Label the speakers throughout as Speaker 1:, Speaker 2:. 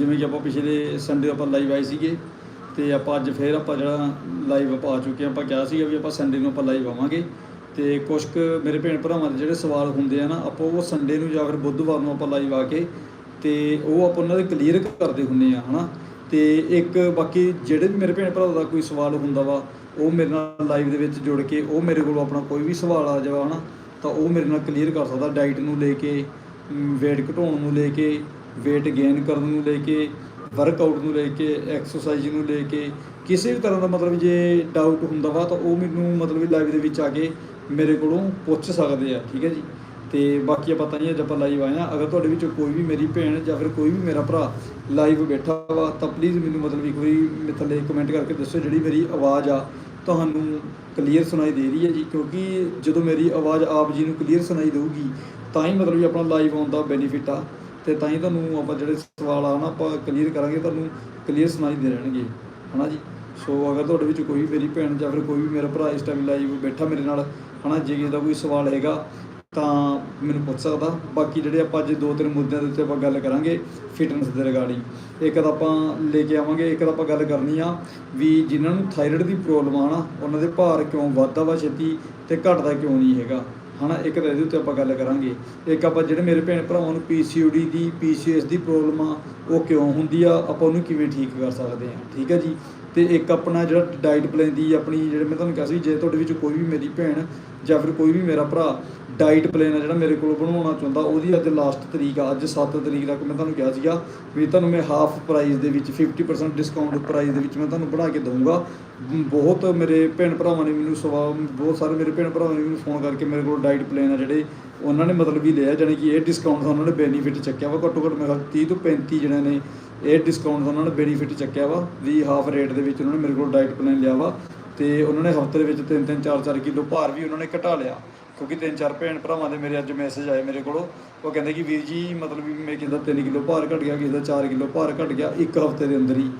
Speaker 1: ਜਿਵੇਂ ਕਿ ਆਪਾਂ ਪਿਛਲੇ ਸੰਡੇ ਆਪਾਂ ਲਾਈਵ ਆਏ ਸੀਗੇ ਤੇ ਆਪਾਂ ਅੱਜ ਫੇਰ ਆਪਾਂ ਜਿਹੜਾ ਲਾਈਵ ਆਪਾਂ ਆ ਚੁੱਕੇ ਹਾਂ, ਆਪਾਂ ਕਿਹਾ ਸੀਗਾ ਵੀ ਆਪਾਂ ਸੰਡੇ ਨੂੰ ਆਪਾਂ ਲਾਈਵ ਆਵਾਂਗੇ ਤੇ ਕੁਝ ਕੁ ਮੇਰੇ ਭੈਣ ਭਰਾਵਾਂ ਦੇ ਜਿਹੜੇ ਸਵਾਲ ਹੁੰਦੇ ਆ ਨਾ, ਆਪਾਂ ਉਹ ਸੰਡੇ ਨੂੰ ਜਾਂ ਫਿਰ ਬੁੱਧਵਾਰ ਨੂੰ ਆਪਾਂ ਲਾਈਵ ਆ ਕੇ ਤੇ ਉਹ ਆਪਾਂ ਉਹਨਾਂ ਦੇ ਕਲੀਅਰ ਕਰਦੇ ਹੁੰਨੇ ਆ, ਹਨਾ? ਤੇ ਇੱਕ ਬਾਕੀ ਜਿਹੜੇ ਵੀ ਮੇਰੇ ਭੈਣ ਭਰਾ ਦਾ ਕੋਈ ਸਵਾਲ ਹੁੰਦਾ ਵਾ, ਉਹ ਮੇਰੇ ਨਾਲ ਲਾਈਵ ਦੇ ਵਿੱਚ ਜੁੜ ਕੇ ਉਹ ਮੇਰੇ ਕੋਲ ਆਪਣਾ ਕੋਈ ਵੀ ਸਵਾਲ ਆ ਜਾਵਾ, ਹਨਾ? ਤਾਂ ਉਹ ਮੇਰੇ ਨਾਲ ਕਲੀਅਰ ਕਰ ਸਕਦਾ ਡਾਈਟ ਨੂੰ ਲੈ ਕੇ weight ਘਟਾਉਣ ਨੂੰ ਲੈ ਕੇ weight gain ਕਰਨ ਨੂੰ ਲੈ ਕੇ ਵਰਕਆਊਟ ਨੂੰ ਲੈ ਕੇ ਐਕਸਰਸਾਈਜ਼ ਨੂੰ ਲੈ ਕੇ, ਕਿਸੇ ਵੀ ਤਰ੍ਹਾਂ ਦਾ ਮਤਲਬ ਜੇ ਡਾਊਟ ਹੁੰਦਾ ਵਾ ਤਾਂ ਉਹ ਮੈਨੂੰ ਮਤਲਬ ਲਾਈਵ ਦੇ ਵਿੱਚ ਆ ਕੇ ਮੇਰੇ ਕੋਲੋਂ ਪੁੱਛ ਸਕਦੇ ਆ, ਠੀਕ ਹੈ ਜੀ? ਤੇ ਬਾਕੀ ਆਪਾਂ ਤਾਂ ਹੀ ਅੱਜ ਆਪਾਂ ਲਾਈਵ ਆਏ ਆ ਅਗਰ ਤੁਹਾਡੇ ਵਿੱਚੋਂ ਕੋਈ ਵੀ ਮੇਰੀ ਭੈਣ ਜਾਂ ਫਿਰ ਕੋਈ ਵੀ ਮੇਰਾ ਭਰਾ ਲਾਈਵ ਬੈਠਾ ਵਾ ਤਾਂ ਪਲੀਜ਼ ਮੈਨੂੰ ਮਤਲਬ ਇੱਕ ਵਾਰੀ ਮੇਰੇ ਥੱਲੇ ਕਮੈਂਟ ਕਰਕੇ ਦੱਸੋ ਜਿਹੜੀ ਮੇਰੀ ਆਵਾਜ਼ ਆ, ਤੁਹਾਨੂੰ ਕਲੀਅਰ ਸੁਣਾਈ ਦੇ ਰਹੀ ਹੈ ਜੀ। ਕਿਉਂਕਿ ਜਦੋਂ ਮੇਰੀ ਆਵਾਜ਼ ਆਪ ਜੀ ਨੂੰ ਕਲੀਅਰ ਸੁਣਾਈ ਦੇਊਗੀ, ਤਾਂ ਹੀ ਮਤਲਬ ਵੀ ਆਪਣਾ ਲਾਈਵ ਆਉਣ ਦਾ ਬੈਨੀਫਿਟ ਆ। ਤੇ ਤਾਂ ਹੀ ਤੁਹਾਨੂੰ ਆਪਾਂ ਜਿਹੜੇ ਸਵਾਲ ਆ ਨਾ ਆਪਾਂ ਕਲੀਅਰ ਕਰਾਂਗੇ, ਤੁਹਾਨੂੰ ਕਲੀਅਰ ਸੁਣਾਈ ਦੇ ਰਹਿਣਗੇ। ਹਨਾ ਜੀ? ਸੋ ਅਗਰ ਤੁਹਾਡੇ ਵਿੱਚ ਕੋਈ ਵੀ ਮੇਰੀ ਭੈਣ ਜਾਂ ਫਿਰ ਕੋਈ ਵੀ ਮੇਰਾ ਭਰਾ ਇਸ ਟਾਈਮ ਲਾਈਵ ਬੈਠਾ ਮੇਰੇ ਨਾਲ, ਹਨਾ, ਜੇ ਕਿਸੇ ਦਾ ਕੋਈ ਸਵਾਲ ਹੈਗਾ, ਤਾਂ ਮੈਨੂੰ ਪੁੱਛ ਸਕਦਾ। ਬਾਕੀ ਜਿਹੜੇ ਆਪਾਂ ਅੱਜ ਦੋ ਤਿੰਨ ਮੁੱਦਿਆਂ ਦੇ ਉੱਤੇ ਆਪਾਂ ਗੱਲ ਕਰਾਂਗੇ ਫਿਟਨੈਸ ਦੇ ਰਿਗਾਰਡਿੰਗ ਇੱਕ ਤਾਂ ਆਪਾਂ ਲੈ ਕੇ ਆਵਾਂਗੇ, ਇੱਕ ਤਾਂ ਆਪਾਂ ਗੱਲ ਕਰਨੀ ਆ ਵੀ ਜਿਨ੍ਹਾਂ ਨੂੰ ਥਾਇਰਾਇਡ ਦੀ ਪ੍ਰੋਬਲਮ ਆ ਨਾ, ਉਹਨਾਂ ਦੇ ਭਾਰ ਕਿਉਂ ਵੱਧਦਾ ਵਾ ਛੇਤੀ ਤੇ ਘਟਦਾ ਕਿਉਂ ਨਹੀਂ ਹੈਗਾ। ਹਨਾ, ਇੱਕ ਤਾਂ ਇਹਦੇ ਉੱਤੇ ਆਪਾਂ ਗੱਲ ਕਰਾਂਗੇ। ਇੱਕ ਆਪਾਂ ਜਿਹੜੇ ਮੇਰੇ ਭੈਣ ਭਰਾਵਾਂ ਨੂੰ ਪੀਸੀਓਡੀ ਦੀ ਪੀਸੀਐਸ ਦੀ ਪ੍ਰੋਬਲਮ ਆ, ਉਹ ਕਿਉਂ ਹੁੰਦੀ ਆ, ਆਪਾਂ ਉਹਨੂੰ ਕਿਵੇਂ ਠੀਕ ਕਰ ਸਕਦੇ ਆ? ਠੀਕ ਹੈ ਜੀ? ਤੇ ਇੱਕ ਆਪਣਾ ਜਿਹੜਾ ਡਾਈਟ ਪਲਾਨ ਦੀ ਆਪਣੀ ਜਿਹੜੇ ਮੈਂ ਤੁਹਾਨੂੰ ਕਿਹਾ ਸੀ, ਜੇ ਤੁਹਾਡੇ ਵਿੱਚ ਕੋਈ ਵੀ ਮੇਰੀ ਭੈਣ ਜਾਂ ਫਿਰ ਕੋਈ ਵੀ ਮੇਰਾ ਭਰਾ ਡਾਈਟ ਪਲਾਨ ਆ ਜਿਹੜਾ ਮੇਰੇ ਕੋਲ ਬਣਵਾਉਣਾ ਚਾਹੁੰਦਾ, ਉਹਦੀ ਅੱਜ ਲਾਸਟ ਤਰੀਕ ਆ, ਅੱਜ 7 ਤਰੀਕ ਤੱਕ ਮੈਂ ਤੁਹਾਨੂੰ ਕਿਹਾ ਸੀਗਾ ਵੀ ਤੁਹਾਨੂੰ ਮੈਂ ਹਾਫ ਪ੍ਰਾਈਸ ਦੇ ਵਿੱਚ 50% ਡਿਸਕਾਊਂਟ ਪ੍ਰਾਈਸ ਦੇ ਵਿੱਚ ਮੈਂ ਤੁਹਾਨੂੰ ਬਣਾ ਕੇ ਦਊਂਗਾ। ਬਹੁਤ ਮੇਰੇ ਭੈਣ ਭਰਾਵਾਂ ਨੇ ਮੈਨੂੰ ਸਵਾਲ ਬਹੁਤ ਸਾਰੇ ਮੇਰੇ ਭੈਣ ਭਰਾਵਾਂ ਨੇ ਮੈਨੂੰ ਫੋਨ ਕਰਕੇ ਮੇਰੇ ਕੋਲ ਡਾਈਟ ਪਲਾਨ ਆ ਜਿਹੜੇ ਉਹਨਾਂ ਨੇ ਮਤਲਬ ਵੀ ਲਿਆ, ਜਾਣੀ ਕਿ ਇਹ ਡਿਸਕਾਊਂਟ ਦਾ ਉਹਨਾਂ ਨੇ ਬੈਨੀਫਿਟ ਚੱਕਿਆ ਵਾ। ਘੱਟੋ ਘੱਟ ਮੇਰਾ ਖਿਆਲ 30 ਤੋਂ 35 ਜਣਿਆਂ ਨੇ ਇਹ ਡਿਸਕਾਊਂਟ ਦਾ ਉਹਨਾਂ ਨੇ ਬੈਨੀਫਿਟ ਚੱਕਿਆ ਵਾ, ਵੀ ਹਾਫ ਰੇਟ ਦੇ ਵਿੱਚ ਉਹਨਾਂ ਨੇ ਮੇਰੇ ਕੋਲ ਡਾਈਟ ਪਲਾਨ ਲਿਆ ਵਾ ਤੇ ਉਹਨਾਂ ਨੇ ਹਫ਼ਤੇ ਦੇ ਵਿੱਚ 3-3 4-4 ਕਿਲੋ ਭਾਰ ਵੀ ਉਹਨਾਂ ਨੇ ਘਟਾ ਲਿਆ। ਕਿਉਂਕਿ ਤਿੰਨ, ਚਾਰ ਭੈਣ ਭਰਾਵਾਂ ਦੇ ਮੇਰੇ ਅੱਜ ਮੈਸੇਜ ਆਏ ਮੇਰੇ ਕੋਲੋਂ, ਉਹ ਕਹਿੰਦੇ ਕਿ ਵੀਰ ਜੀ ਮਤਲਬ ਵੀ ਮੈਂ ਕਿਸੇ ਦਾ 3 ਕਿਲੋ ਭਾਰ ਘਟ ਗਿਆ ਕਿਸੇ ਦਾ 4 ਕਿਲੋ ਭਾਰ ਘਟ ਗਿਆ ਇੱਕ ਹਫ਼ਤੇ ਦੇ ਅੰਦਰ ਹੀ,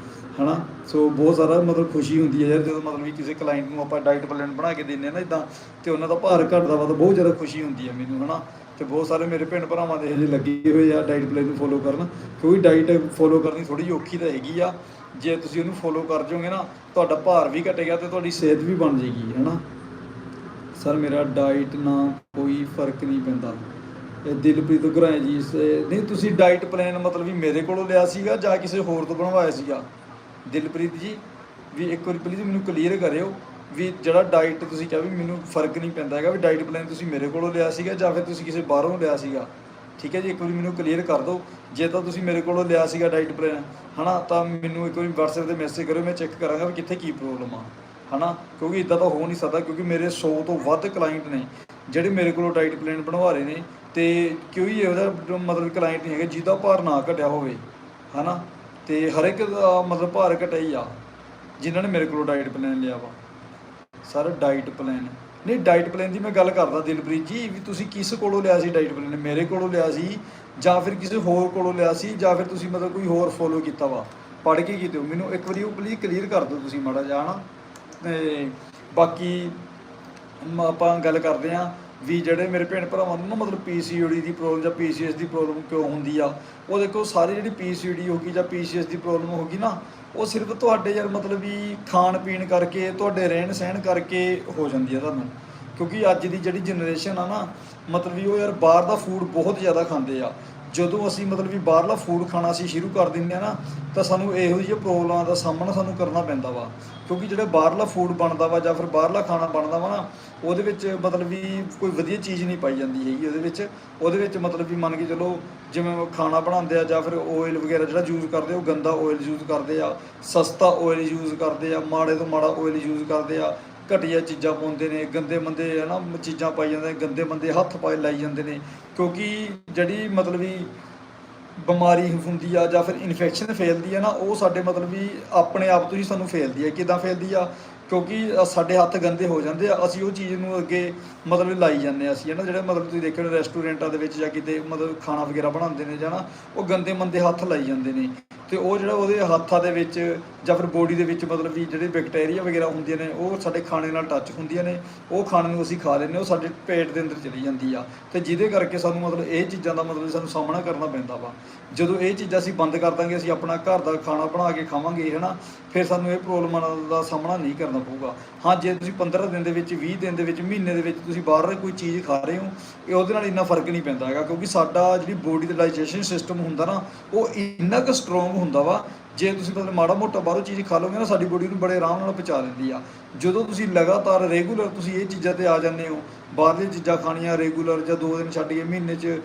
Speaker 1: ਹਨਾ? ਸੋ ਬਹੁਤ ਸਾਰਾ ਮਤਲਬ ਖੁਸ਼ੀ ਹੁੰਦੀ ਹੈ ਯਾਰ, ਜਦੋਂ ਮਤਲਬ ਵੀ ਕਿਸੇ ਕਲਾਇੰਟ ਨੂੰ ਆਪਾਂ ਡਾਈਟ ਪਲਾਨ ਬਣਾ ਕੇ ਦਿੰਨੇ ਆ ਨਾ ਇਦਾਂ ਤੇ ਉਹਨਾਂ ਦਾ ਭਾਰ ਘਟਦਾ ਵਾ ਤਾਂ ਬਹੁਤ ਜ਼ਿਆਦਾ ਖੁਸ਼ੀ ਹੁੰਦੀ ਹੈ ਮੈਨੂੰ, ਹਨਾ? ਤੇ ਬਹੁਤ ਸਾਰੇ ਮੇਰੇ ਭੈਣ ਭਰਾਵਾਂ ਦੇ ਹਜੇ ਲੱਗੇ ਹੋਏ ਆ ਡਾਈਟ ਪਲਾਨ ਨੂੰ ਫੋਲੋ ਕਰਨ, ਕਿਉਂਕਿ ਡਾਈਟ ਫੋਲੋ ਕਰਨੀ ਥੋੜੀ ਜਿਹੀ ਔਖੀ ਤਾਂ ਹੈਗੀ ਆ। ਜੇ ਤੁਸੀਂ ਉਹਨੂੰ ਫੋਲੋ ਕਰ ਜਾਓਗੇ ਨਾ, ਤੁਹਾਡਾ ਭਾਰ ਵੀ ਘਟੇਗਾ ਤੇ ਤੁਹਾਡੀ ਸਿਹਤ ਵੀ ਬਣ ਜਾਏਗੀ, ਹਨਾ? ਸਰ, ਮੇਰਾ ਡਾਈਟ ਨਾਲ ਕੋਈ ਫ਼ਰਕ ਨਹੀਂ ਪੈਂਦਾ। ਇਹ ਦਿਲਪ੍ਰੀਤ ਗੁਰਾਏ ਜੀ ਨਹੀਂ, ਤੁਸੀਂ ਡਾਈਟ ਪਲਾਨ ਮਤਲਬ ਵੀ ਮੇਰੇ ਕੋਲੋਂ ਲਿਆ ਸੀਗਾ ਜਾਂ ਕਿਸੇ ਹੋਰ ਤੋਂ ਬਣਵਾਇਆ ਸੀਗਾ? ਦਿਲਪ੍ਰੀਤ ਜੀ, ਵੀ ਇੱਕ ਵਾਰੀ ਪਲੀਜ਼ ਮੈਨੂੰ ਕਲੀਅਰ ਕਰਿਓ। ਵੀ ਜਿਹੜਾ ਡਾਈਟ ਤੁਸੀਂ ਕਿਹਾ ਵੀ ਮੈਨੂੰ ਫ਼ਰਕ ਨਹੀਂ ਪੈਂਦਾ ਹੈਗਾ, ਵੀ ਡਾਈਟ ਪਲਾਨ ਤੁਸੀਂ ਮੇਰੇ ਕੋਲੋਂ ਲਿਆ ਸੀਗਾ ਜਾਂ ਫਿਰ ਤੁਸੀਂ ਕਿਸੇ ਬਾਹਰੋਂ ਲਿਆ ਸੀਗਾ। ਠੀਕ ਹੈ ਜੀ, ਇੱਕ ਵਾਰੀ ਮੈਨੂੰ ਕਲੀਅਰ ਕਰ ਦਿਓ। ਜੇ ਤਾਂ ਤੁਸੀਂ ਮੇਰੇ ਕੋਲੋਂ ਲਿਆ ਸੀਗਾ ਡਾਈਟ ਪਲਾਨ ਹਨਾ, ਤਾਂ ਮੈਨੂੰ ਇੱਕ ਵਾਰੀ WhatsApp ਤੇ ਮੈਸੇਜ ਕਰਿਓ, ਮੈਂ ਚੈੱਕ ਕਰਾਂਗਾ ਵੀ ਕਿੱਥੇ ਕੀ ਪ੍ਰੋਬਲਮ ਆ, ਹਨਾ। ਕਿਉਂਕਿ ਇਦਾਂ ਤਾਂ ਹੋ ਨਹੀਂ ਸਕਦਾ, ਕਿਉਂਕਿ ਮੇਰੇ 100 ਤੋਂ ਵੱਧ ਕਲਾਇੰਟ ਨੇ, ਜਿਹੜੇ ਮੇਰੇ ਕੋਲੋਂ ਡਾਈਟ ਪਲਾਨ ਬਣਵਾ ਰਹੇ ਨੇ, ਤੇ ਕੋਈ ਇਹੋ ਜਿਹਾ ਮਤਲਬ ਕਲਾਇੰਟ ਨਹੀਂ ਹੈਗਾ, ਜਿਹਦਾ ਭਾਰ ਨਾ ਘਟਿਆ ਹੋਵੇ, ਹਨਾ। ਤੇ ਹਰ ਇੱਕ ਦਾ ਮਤਲਬ ਭਾਰ ਘਟਿਆ ਹੀ ਆ, ਜਿਨ੍ਹਾਂ ਨੇ ਮੇਰੇ ਕੋਲੋਂ ਡਾਈਟ ਪਲਾਨ ਲਿਆ ਵਾ। ਸਰ ਡਾਈਟ ਪਲਾਨ ਨਹੀਂ ਡਾਈਟ ਪਲਾਨ ਦੀ ਮੈਂ ਗੱਲ ਕਰਦਾ ਦਿਲਪ੍ਰੀਤ ਜੀ, ਵੀ ਤੁਸੀਂ ਕਿਸ ਕੋਲੋਂ ਲਿਆ ਸੀ ਡਾਈਟ ਪਲਾਨ ਮੇਰੇ ਕੋਲੋਂ ਲਿਆ ਸੀ ਜਾਂ ਫਿਰ ਕਿਸੇ ਹੋਰ ਕੋਲੋਂ ਲਿਆ ਸੀ ਜਾਂ ਫਿਰ ਤੁਸੀਂ ਮਤਲਬ ਕੋਈ ਹੋਰ ਫੋਲੋ ਕੀਤਾ ਵਾ? ਪੜ੍ਹ ਕੇ ਕੀਤੇ ਹੋ? ਮੈਨੂੰ ਇੱਕ ਵਾਰੀ ਉਹ ਪਲੀਜ਼ ਕਲੀਅਰ ਕਰ ਦਿਓ ਤੁਸੀਂ ਮਾੜਾ ਜਿਹਾ, ਹਨਾ? ਤੇ ਬਾਕੀ ਆਪਾਂ ਗੱਲ ਕਰਦੇ ਹਾਂ ਵੀ ਜਿਹੜੇ ਮੇਰੇ ਭੈਣ ਭਰਾਵਾਂ ਨੂੰ ਨਾ ਮਤਲਬ ਪੀਸੀਓਡੀ ਦੀ ਪ੍ਰੋਬਲਮ ਜਾਂ ਪੀਸੀਐਸ ਦੀ ਪ੍ਰੋਬਲਮ ਕਿਉਂ ਹੁੰਦੀ ਆ? ਉਹ ਦੇਖੋ, ਸਾਰੀ ਜਿਹੜੀ ਪੀਸੀਓਡੀ ਹੋਗੀ ਜਾਂ ਪੀਸੀਐਸ ਦੀ ਪ੍ਰੋਬਲਮ ਹੋਗੀ ਨਾ ਉਹ ਸਿਰਫ ਤੁਹਾਡੇ ਯਾਰ ਮਤਲਬ ਵੀ ਖਾਣ ਪੀਣ ਕਰਕੇ, ਤੁਹਾਡੇ ਰਹਿਣ ਸਹਿਣ ਕਰਕੇ ਹੋ ਜਾਂਦੀ ਆ ਤੁਹਾਨੂੰ। ਕਿਉਂਕਿ ਅੱਜ ਦੀ ਜਿਹੜੀ ਜਨਰੇਸ਼ਨ ਆ ਨਾ, ਮਤਲਬ ਵੀ ਉਹ ਯਾਰ ਬਾਹਰ ਦਾ ਫੂਡ ਬਹੁਤ ਜ਼ਿਆਦਾ ਖਾਂਦੇ ਆ। ਜਦੋਂ ਅਸੀਂ ਮਤਲਬ ਵੀ ਬਾਹਰਲਾ ਫੂਡ ਖਾਣਾ ਅਸੀਂ ਸ਼ੁਰੂ ਕਰ ਦਿੰਦੇ ਆ ਨਾ, ਤਾਂ ਸਾਨੂੰ ਇਹੋ ਜਿਹੀਆਂ ਪ੍ਰੋਬਲਮਾਂ ਦਾ ਸਾਹਮਣਾ ਸਾਨੂੰ ਕਰਨਾ ਪੈਂਦਾ ਵਾ। ਕਿਉਂਕਿ ਜਿਹੜਾ ਬਾਹਰਲਾ ਫੂਡ ਬਣਦਾ ਵਾ ਜਾਂ ਫਿਰ ਬਾਹਰਲਾ ਖਾਣਾ ਬਣਦਾ ਵਾ ਨਾ ਉਹਦੇ ਵਿੱਚ ਮਤਲਬ ਵੀ ਕੋਈ ਵਧੀਆ ਚੀਜ਼ ਨਹੀਂ ਪਾਈ ਜਾਂਦੀ ਹੈਗੀ ਉਹਦੇ ਵਿੱਚ। ਉਹਦੇ ਵਿੱਚ ਮਤਲਬ ਵੀ ਮੰਨ ਕੇ ਚਲੋ ਜਿਵੇਂ ਖਾਣਾ ਬਣਾਉਂਦੇ ਆ ਜਾਂ ਫਿਰ ਆਇਲ ਵਗੈਰਾ ਜਿਹੜਾ ਯੂਜ਼ ਕਰਦੇ ਆ, ਉਹ ਗੰਦਾ ਆਇਲ ਯੂਜ਼ ਕਰਦੇ ਆ ਸਸਤਾ ਆਇਲ ਯੂਜ਼ ਕਰਦੇ ਆ ਮਾੜੇ ਤੋਂ ਮਾੜਾ ਆਇਲ ਯੂਜ਼ ਕਰਦੇ ਆ ਘਟੀਆ ਚੀਜ਼ਾਂ ਪਾਉਂਦੇ ਨੇ ਗੰਦੇ ਮੰਦੇ ਹਨਾ ਚੀਜ਼ਾਂ ਪਾਈ ਜਾਂਦੇ ਨੇ ਗੰਦੇ ਮੰਦੇ ਹੱਥ ਪਾਏ ਲਾਈ ਜਾਂਦੇ ਨੇ ਕਿਉਂਕਿ ਜਿਹੜੀ ਮਤਲਬ ਵੀ ਬਿਮਾਰੀ ਹੁੰਦੀ ਆ ਜਾਂ ਫਿਰ ਇਨਫੈਕਸ਼ਨ ਫੈਲਦੀ ਆ ਨਾ ਉਹ ਸਾਡੇ ਮਤਲਬ ਵੀ ਆਪਣੇ ਆਪ ਤੋਂ ਹੀ ਸਾਨੂੰ ਫੈਲਦੀ ਆ ਕਿਦਾਂ ਫੈਲਦੀ ਆ? ਕਿਉਂਕਿ ਸਾਡੇ ਹੱਥ ਗੰਦੇ ਹੋ ਜਾਂਦੇ ਆ, ਅਸੀਂ ਉਹ ਚੀਜ਼ ਨੂੰ ਅੱਗੇ ਮਤਲਬ ਲਾਈ ਜਾਂਦੇ ਆ ਅਸੀਂ, ਹੈ ਨਾ, ਜਿਹੜੇ ਮਤਲਬ ਤੁਸੀਂ ਦੇਖਿਆ ਰੈਸਟੋਰੈਂਟਾਂ ਦੇ ਵਿੱਚ ਜਾਂ ਕਿਤੇ ਮਤਲਬ ਖਾਣਾ ਵਗੈਰਾ ਬਣਾਉਂਦੇ ਨੇ ਜਾਂ ਨਾ, ਉਹ ਗੰਦੇ ਮੰਦੇ ਹੱਥ ਲਾਈ ਜਾਂਦੇ ਨੇ। ਤੇ ਉਹ ਜਿਹੜਾ ਉਹਦੇ ਹੱਥਾਂ ਦੇ ਵਿੱਚ ਜਾਂ ਫਿਰ ਬੋਡੀ ਦੇ ਵਿੱਚ ਮਤਲਬ ਵੀ ਜਿਹੜੇ ਬੈਕਟੀਰੀਆ ਵਗੈਰਾ ਹੁੰਦੀਆਂ ਨੇ, ਉਹ ਸਾਡੇ ਖਾਣੇ ਨਾਲ ਟੱਚ ਹੁੰਦੀਆਂ ਨੇ, ਉਹ ਖਾਣੇ ਨੂੰ ਅਸੀਂ ਖਾ ਲੈਂਦੇ ਉਹ ਸਾਡੇ ਪੇਟ ਦੇ ਅੰਦਰ ਚਲੀ ਜਾਂਦੀ ਆ। ਤੇ ਜਿਹਦੇ ਕਰਕੇ ਸਾਨੂੰ ਮਤਲਬ ਇਹ ਚੀਜ਼ਾਂ ਦਾ ਮਤਲਬ ਸਾਨੂੰ ਸਾਹਮਣਾ ਕਰਨਾ ਪੈਂਦਾ ਵਾ। ਜਦੋਂ ਇਹ ਚੀਜ਼ਾਂ ਅਸੀਂ ਬੰਦ ਕਰ ਦਾਂਗੇ, ਅਸੀਂ ਆਪਣਾ ਘਰ ਦਾ ਖਾਣਾ ਬਣਾ ਕੇ ਖਾਵਾਂਗੇ, ਹਨਾ, ਫਿਰ ਸਾਨੂੰ ਇਹ ਪ੍ਰੋਬਲਮਾਂ ਦਾ ਸਾਹਮਣਾ ਨਹੀਂ ਕਰਨਾ ਪਊਗਾ। ਹਾਂ, ਜੇ ਤੁਸੀਂ 15 ਦਿਨ ਦੇ ਵਿੱਚ 20 ਦਿਨ ਦੇ ਵਿੱਚ, ਮਹੀਨੇ ਦੇ ਵਿੱਚ ਤੁਸੀਂ ਬਾਹਰ ਕੋਈ ਚੀਜ਼ ਖਾ ਰਹੇ ਹੋ, ਇਹ ਉਹਦੇ ਨਾਲ ਇੰਨਾ ਫ਼ਰਕ ਨਹੀਂ ਪੈਂਦਾ ਹੈਗਾ, ਕਿਉਂਕਿ ਸਾਡਾ ਜਿਹੜੀ ਬੋਡੀ ਦਾ ਡਾਈਜੈਸ਼ਨ ਸਿਸਟਮ ਹੁੰਦਾ ਨਾ, ਉਹ ਇੰਨਾ ਕੁ ਸਟਰੋਂਗ ਹੁੰਦਾ ਵਾ ਜੇ ਤੁਸੀਂ ਮਤਲਬ ਮਾੜਾ ਮੋਟਾ ਬਾਹਰੋਂ ਚੀਜ਼ ਖਾ ਲਓਗੇ ਨਾ, ਸਾਡੀ ਬੋਡੀ ਨੂੰ ਬੜੇ ਆਰਾਮ ਨਾਲ ਪਚਾ ਲੈਂਦੀ ਆ। ਜਦੋਂ ਤੁਸੀਂ ਲਗਾਤਾਰ ਰੈਗੂਲਰ ਤੁਸੀਂ ਇਹ ਚੀਜ਼ਾਂ ਤੇ ਆ ਜਾਂਦੇ ਹੋ, ਬਾਹਰਲੀਆਂ ਚੀਜ਼ਾਂ ਖਾਣੀਆਂ ਰੈਗੂਲਰ ਜਾਂ ਦੋ ਦਿਨ ਛੱਡ ਕੇ ਮਹੀਨੇ 'ਚ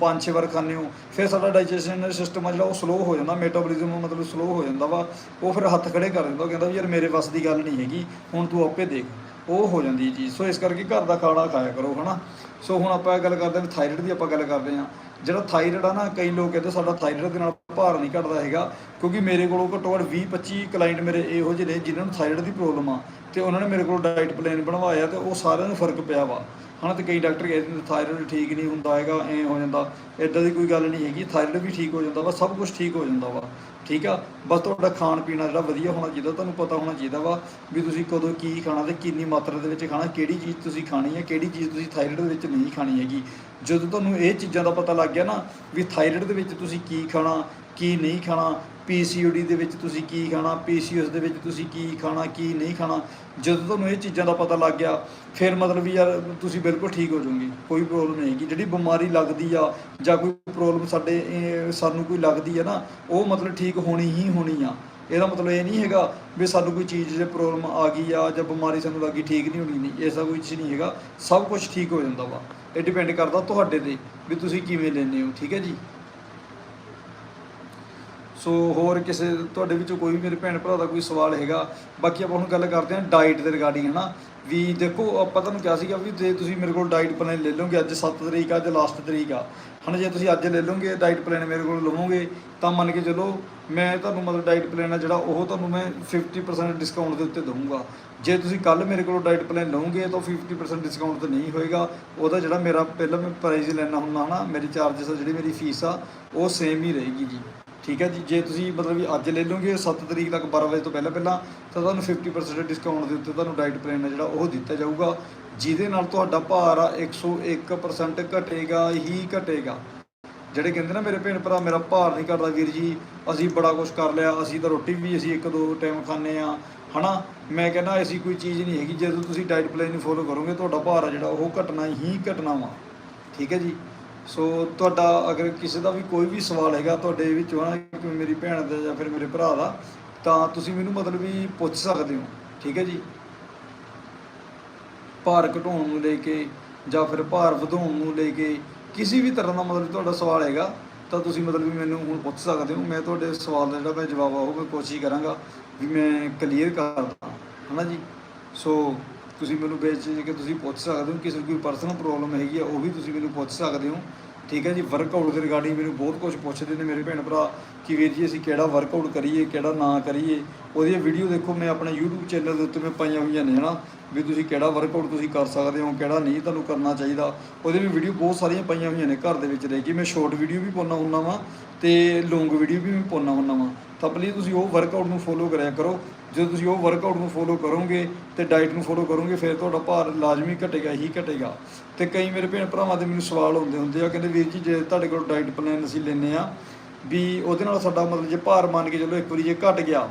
Speaker 1: ਪੰਜ ਛੇ ਵਾਰ ਖਾਂਦੇ ਹੋ, ਫਿਰ ਸਾਡਾ ਡਾਈਜੈਸ਼ਨ ਸਿਸਟਮ ਆ ਜਿਹੜਾ ਉਹ ਸਲੋ ਹੋ ਜਾਂਦਾ ਮੈਟਾਬੋਲਿਜ਼ਮ ਮਤਲਬ ਸਲੋ ਹੋ ਜਾਂਦਾ ਵਾ, ਉਹ ਫਿਰ ਹੱਥ ਖੜੇ ਕਰ ਦਿੰਦਾ ਕਹਿੰਦਾ ਵੀ ਯਾਰ ਮੇਰੇ ਵੱਸ ਦੀ ਗੱਲ ਨਹੀਂ ਹੈਗੀ, ਹੁਣ ਤੂੰ ਆਪੇ ਦੇਖ, ਉਹ ਹੋ ਜਾਂਦੀ ਹੈ ਚੀਜ਼। ਸੋ ਇਸ ਕਰਕੇ ਘਰ ਦਾ ਖਾਣਾ ਖਾਇਆ ਕਰੋ, ਹਨਾ। ਸੋ ਹੁਣ ਆਪਾਂ ਗੱਲ ਕਰਦੇ ਹਾਂ ਥਾਇਰਾਇਡ ਦੀ ਆਪਾਂ ਗੱਲ ਕਰਦੇ ਹਾਂ। ਜਿਹੜਾ ਥਾਇਰਾਇਡ ਆ ਨਾ, ਕਈ ਲੋਕ ਕਹਿੰਦੇ ਸਾਡਾ ਥਾਇਰਾਇਡ ਦੇ ਨਾਲ ਭਾਰ ਨਹੀਂ ਘਟਦਾ ਹੈਗਾ। ਕਿਉਂਕਿ ਮੇਰੇ ਕੋਲੋਂ ਘੱਟੋ ਘੱਟ 20 25 ਕਲਾਇੰਟ ਮੇਰੇ ਇਹੋ ਜਿਹੇ ਨੇ ਜਿਨ੍ਹਾਂ ਨੂੰ ਥਾਇਰਾਇਡ ਦੀ ਪ੍ਰੋਬਲਮ ਆ ਤੇ ਉਹਨਾਂ ਨੇ ਮੇਰੇ ਕੋਲ ਡਾਈਟ ਪਲਾਨ ਬਣਵਾਇਆ ਤੇ ਉਹ ਸਾਰਿਆਂ ਨੂੰ ਫ਼ਰਕ ਪਿਆ ਵਾ। ਹਨਾ ਤੇ ਕਈ ਡਾਕਟਰ ਕਹਿੰਦੇ ਨੇ ਥਾਇਰਾਇਡ ਠੀਕ ਨਹੀਂ ਹੁੰਦਾ ਹੈਗਾ, ਐ ਹੋ ਜਾਂਦਾ। ਇਦਾਂ ਦੀ ਕੋਈ ਗੱਲ ਨਹੀਂ ਹੈਗੀ ਥਾਇਰਾਇਡ ਵੀ ਠੀਕ ਹੋ ਜਾਂਦਾ ਵਾ, ਸਭ ਕੁਝ ਠੀਕ ਹੋ ਜਾਂਦਾ ਵਾ। ਠੀਕ ਆ? ਬਸ ਤੁਹਾਡਾ ਖਾਣ ਪੀਣਾ ਜਿਹੜਾ ਵਧੀਆ ਹੋਣਾ ਚਾਹੀਦਾ, ਤੁਹਾਨੂੰ ਪਤਾ ਹੋਣਾ ਚਾਹੀਦਾ ਵਾ ਵੀ ਤੁਸੀਂ ਕਦੋਂ ਕੀ ਖਾਣਾ ਤੇ ਕਿੰਨੀ ਮਾਤਰਾ ਦੇ ਵਿੱਚ ਖਾਣਾ, ਕਿਹੜੀ ਚੀਜ਼ ਤੁਸੀਂ ਖਾਣੀ ਹੈ, ਕਿਹੜੀ ਚੀਜ਼ ਤੁਸੀਂ ਥਾਇਰਾਇਡ ਦੇ ਵਿੱਚ ਨਹੀਂ ਖਾਣੀ ਹੈਗੀ। ਜਦੋਂ ਤੁਹਾਨੂੰ ਇਹ ਚੀਜ਼ਾਂ ਦਾ ਪਤਾ ਲੱਗ ਗਿਆ ਨਾ ਵੀ ਥਾਇਰਾਇਡ ਦੇ ਵਿੱਚ ਤੁਸੀਂ ਕੀ ਖਾਣਾ, ਕੀ ਨਹੀਂ ਖਾਣਾ ਪੀਸੀਓਡੀ ਦੇ ਵਿੱਚ ਤੁਸੀਂ ਕੀ ਖਾਣਾ ਪੀਸੀਓਐਸ ਦੇ ਵਿੱਚ ਤੁਸੀਂ ਕੀ ਖਾਣਾ, ਕੀ ਨਹੀਂ ਖਾਣਾ, ਜਦੋਂ ਤੁਹਾਨੂੰ ਇਹ ਚੀਜ਼ਾਂ ਦਾ ਪਤਾ ਲੱਗ ਗਿਆ, ਫਿਰ ਮਤਲਬ ਵੀ ਯਾਰ ਤੁਸੀਂ ਬਿਲਕੁਲ ਠੀਕ ਹੋ ਜਾਓਗੇ, ਕੋਈ ਪ੍ਰੋਬਲਮ ਨਹੀਂ ਹੈਗੀ। ਜਿਹੜੀ ਬਿਮਾਰੀ ਲੱਗਦੀ ਆ ਜਾਂ ਕੋਈ ਪ੍ਰੋਬਲਮ ਸਾਡੇ ਸਾਨੂੰ ਕੋਈ ਲੱਗਦੀ ਆ ਨਾ, ਉਹ ਮਤਲਬ ਠੀਕ ਹੋਣੀ ਹੀ ਹੋਣੀ ਆ। ਇਹਦਾ ਮਤਲਬ ਇਹ ਨਹੀਂ ਹੈਗਾ ਵੀ ਸਾਨੂੰ ਕੋਈ ਚੀਜ਼ ਜੇ ਪ੍ਰੋਬਲਮ ਆ ਗਈ ਆ ਜਾਂ ਬਿਮਾਰੀ ਸਾਨੂੰ ਲੱਗੀ ਠੀਕ ਨਹੀਂ ਹੋਣੀ, ਨਹੀਂ ਐਸਾ ਕੋਈ ਚੀਜ਼ ਨਹੀਂ ਹੈਗਾ। ਸਭ ਕੁਝ ਠੀਕ ਹੋ ਜਾਂਦਾ ਵਾ। ਇਹ ਡਿਪੈਂਡ ਕਰਦਾ ਤੁਹਾਡੇ ਤੇ ਵੀ ਤੁਸੀਂ ਕਿਵੇਂ ਲੈਂਦੇ ਹੋ, ਠੀਕ ਹੈ ਜੀ? ਸੋ ਹੋਰ ਕਿਸੇ, ਤੁਹਾਡੇ ਵਿੱਚੋਂ ਕੋਈ ਵੀ ਮੇਰੇ ਭੈਣ ਭਰਾ ਦਾ ਕੋਈ ਸਵਾਲ ਹੈਗਾ, ਬਾਕੀ ਆਪਾਂ ਹੁਣ ਗੱਲ ਕਰਦੇ ਹਾਂ ਡਾਈਟ ਦੇ ਰਿਗਾਰਡਿੰਗ ਹਨਾ? ਵੀ ਦੇਖੋ, ਆਪਾਂ ਤੁਹਾਨੂੰ ਕਿਹਾ ਸੀਗਾ ਵੀ ਜੇ ਤੁਸੀਂ ਮੇਰੇ ਕੋਲ ਡਾਈਟ ਪਲਾਨ ਲੈ ਲਓਗੇ, ਅੱਜ 7 ਤਰੀਕ ਆ, ਅੱਜ ਲਾਸਟ ਤਰੀਕ ਆ। ਹਨਾ, ਜੇ ਤੁਸੀਂ ਅੱਜ ਲੈ ਲਓਗੇ ਡਾਈਟ ਪਲਾਨ ਮੇਰੇ ਕੋਲ ਲਵੋਗੇ, ਤਾਂ ਮੰਨ ਕੇ ਚੱਲੋ ਮੈਂ ਤੁਹਾਨੂੰ ਮਤਲਬ ਡਾਈਟ ਪਲਾਨ ਆ ਜਿਹੜਾ, ਉਹ ਤੁਹਾਨੂੰ ਮੈਂ 50% ਡਿਸਕਾਊਂਟ ਦੇ ਉੱਤੇ ਦਊਂਗਾ। ਜੇ ਤੁਸੀਂ ਕੱਲ ਮੇਰੇ ਕੋਲੋਂ ਡਾਈਟ ਪਲਾਨ ਲਓਗੇ ਤਾਂ 50% ਡਿਸਕਾਊਂਟ ਤਾਂ ਨਹੀਂ ਹੋਏਗਾ। ਉਹਦਾ ਜਿਹੜਾ ਮੇਰਾ ਪਹਿਲਾਂ ਮੈਂ ਪ੍ਰਾਈਸ ਲੈਣਾ ਹੁੰਦਾ, ਹਨਾ, ਮੇਰੀ ਚਾਰजेस ਆ, ਜਿਹੜੀ ਮੇਰੀ ਫੀਸ ਆ, ਉਹ ਸੇਮ ਹੀ ਰਹੇਗੀ ਜੀ। ਠੀਕ ਹੈ ਜੀ, ਜੇ ਤੁਸੀਂ ਮਤਲਬ ਵੀ ਅੱਜ ਲੈ ਲਓਗੇ 7 ਤਰੀਕ ਤੱਕ 12 ਵਜੇ ਤੋਂ ਪਹਿਲਾਂ ਪਹਿਲਾਂ, ਤਾਂ ਤੁਹਾਨੂੰ 50% ਡਿਸਕਾਊਂਟ ਦੇ ਉੱਤੇ ਤੁਹਾਨੂੰ ਡਾਈਟ ਪਲਾਨ ਹੈ ਜਿਹੜਾ ਉਹ ਦਿੱਤਾ ਜਾਊਗਾ, ਜਿਹਦੇ ਨਾਲ ਤੁਹਾਡਾ ਭਾਰ ਆ 101% ਘਟੇਗਾ ਹੀ ਘਟੇਗਾ। ਜਿਹੜੇ ਕਹਿੰਦੇ ਨਾ ਮੇਰੇ ਭੈਣ ਭਰਾ, ਮੇਰਾ ਭਾਰ ਨਹੀਂ ਘਟਦਾ ਵੀਰ ਜੀ, ਅਸੀਂ ਬੜਾ ਕੁਝ ਕਰ ਲਿਆ, ਅਸੀਂ ਤਾਂ ਰੋਟੀ ਵੀ ਅਸੀਂ ਇੱਕ ਦੋ ਟਾਈਮ ਖਾਂਦੇ ਆ ਹਨਾ? ਮੈਂ ਕਹਿੰਦਾ ਐਸੀ ਕੋਈ ਚੀਜ਼ ਨਹੀਂ ਹੈਗੀ, ਜਦੋਂ ਤੁਸੀਂ ਡਾਈਟ ਪਲਾਨ ਨੂੰ ਫੋਲੋ ਕਰੋਗੇ, ਤੁਹਾਡਾ ਭਾਰ ਆ ਜਿਹੜਾ ਉਹ ਘਟਣਾ ਹੀ ਘਟਣਾ ਵਾ। ਠੀਕ ਹੈ ਜੀ? ਸੋ ਤੁਹਾਡਾ ਅਗਰ ਕਿਸੇ ਦਾ ਵੀ ਕੋਈ ਵੀ ਸਵਾਲ ਹੈਗਾ ਤੁਹਾਡੇ ਵਿੱਚੋਂ ਹਨਾ ਕਿ ਮੇਰੀ ਭੈਣ ਦਾ ਜਾਂ ਫਿਰ ਮੇਰੇ ਭਰਾ ਦਾ, ਤਾਂ ਤੁਸੀਂ ਮੈਨੂੰ ਮਤਲਬ ਵੀ ਪੁੱਛ ਸਕਦੇ ਹੋ, ਠੀਕ ਹੈ ਜੀ? ਭਾਰ ਘਟਾਉਣ ਨੂੰ ਲੈ ਕੇ ਜਾਂ ਫਿਰ ਭਾਰ ਵਧਾਉਣ ਨੂੰ ਲੈ ਕੇ ਕਿਸੇ ਵੀ ਤਰ੍ਹਾਂ ਦਾ ਮਤਲਬ ਤੁਹਾਡਾ ਸਵਾਲ ਹੈਗਾ, ਤਾਂ ਤੁਸੀਂ ਮਤਲਬ ਵੀ ਮੈਨੂੰ ਹੁਣ ਪੁੱਛ ਸਕਦੇ ਹੋ। ਮੈਂ ਤੁਹਾਡੇ ਸਵਾਲ ਦਾ ਜਿਹੜਾ ਮੈਂ ਜਵਾਬ ਆ ਉਹ ਕੋਸ਼ਿਸ਼ ਕਰਾਂਗਾ ਵੀ ਮੈਂ ਕਲੀਅਰ ਕਰਦਾ, ਹਨਾ ਜੀ? ਸੋ ਤੁਸੀਂ ਮੈਨੂੰ ਬੇਚਿਜ ਕੇ ਤੁਸੀਂ ਪੁੱਛ ਸਕਦੇ ਹੋ ਕਿਸੇ ਨੂੰ ਕੋਈ ਪਰਸਨਲ ਪ੍ਰੋਬਲਮ ਹੈਗੀ ਆ, ਉਹ ਵੀ ਤੁਸੀਂ ਮੈਨੂੰ ਪੁੱਛ ਸਕਦੇ ਹੋ। ਠੀਕ ਹੈ ਜੀ ਵਰਕਆਊਟ ਦੇ ਰਿਗਾਰਡਿੰਗ ਮੈਨੂੰ ਬਹੁਤ ਕੁਝ ਪੁੱਛਦੇ ਨੇ ਮੇਰੇ ਭੈਣ ਭਰਾ ਕਿ ਵੀਰ ਜੀ, ਅਸੀਂ ਕਿਹੜਾ ਵਰਕਆਊਟ ਕਰੀਏ, ਕਿਹੜਾ ਨਾ ਕਰੀਏ। ਉਹਦੀ ਵੀਡੀਓ ਦੇਖੋ, ਮੈਂ ਆਪਣੇ YouTube ਚੈਨਲ ਦੇ ਉੱਤੇ ਮੈਂ ਪਾਈਆਂ ਹੋਈਆਂ ਨੇ, ਹਨਾ? ਵੀ ਤੁਸੀਂ ਕਿਹੜਾ ਵਰਕਆਊਟ ਤੁਸੀਂ ਕਰ ਸਕਦੇ ਹੋ, ਕਿਹੜਾ ਨਹੀਂ ਤੁਹਾਨੂੰ ਕਰਨਾ ਚਾਹੀਦਾ। ਉਹਦੇ ਵੀ ਵੀਡੀਓ ਬਹੁਤ ਸਾਰੀਆਂ ਪਾਈਆਂ ਹੋਈਆਂ ਨੇ ਘਰ ਦੇ ਵਿੱਚ ਰਹਿ ਕੇ। ਮੈਂ ਸ਼ਾਰਟ ਵੀਡੀਓ ਵੀ ਪਾਉਣਾ ਹੁੰਦਾ ਵਾਂ ਤੇ ਲੌਂਗ ਵੀਡੀਓ ਵੀ ਮੈਂ ਪਾਉਣਾ ਹੁੰਦਾ ਵਾਂ। ਤਾਂ ਪਲੀਜ਼ ਤੁਸੀਂ ਉਹ ਵਰਕਆਊਟ ਨੂੰ ਫੋਲੋ ਕਰਿਆ ਕਰੋ। ਜਦੋਂ ਤੁਸੀਂ ਉਹ ਵਰਕਆਊਟ ਨੂੰ ਫੋਲੋ ਕਰੋਗੇ ਤੇ ਡਾਈਟ ਨੂੰ ਫੋਲੋ ਕਰੋਗੇ, ਫਿਰ ਤੁਹਾਡਾ ਭਾਰ ਲਾਜ਼ਮੀ ਘਟੇਗਾ, ਹੀ ਘਟੇਗਾ। ਤੇ ਕਈ ਮੇਰੇ ਭੈਣ ਭਰਾਵਾਂ ਦੇ ਮੈਨੂੰ ਸਵਾਲ ਹੁੰਦੇ ਹੁੰਦੇ ਆ, ਕਹਿੰਦੇ ਵੀਰ ਜੀ, ਜੇ ਤੁਹਾਡੇ ਕੋਲ ਡਾਈਟ ਪਲਾਨ ਅਸੀਂ ਲੈਨੇ ਆ ਵੀ ਉਹਦੇ ਨਾਲ ਸਾਡਾ ਮਤਲਬ ਜੇ ਭਾਰ ਮੰਨ ਕੇ ਚਲੋ ਇੱਕ ਵਾਰੀ ਜੇ ਘਟ ਗਿਆ,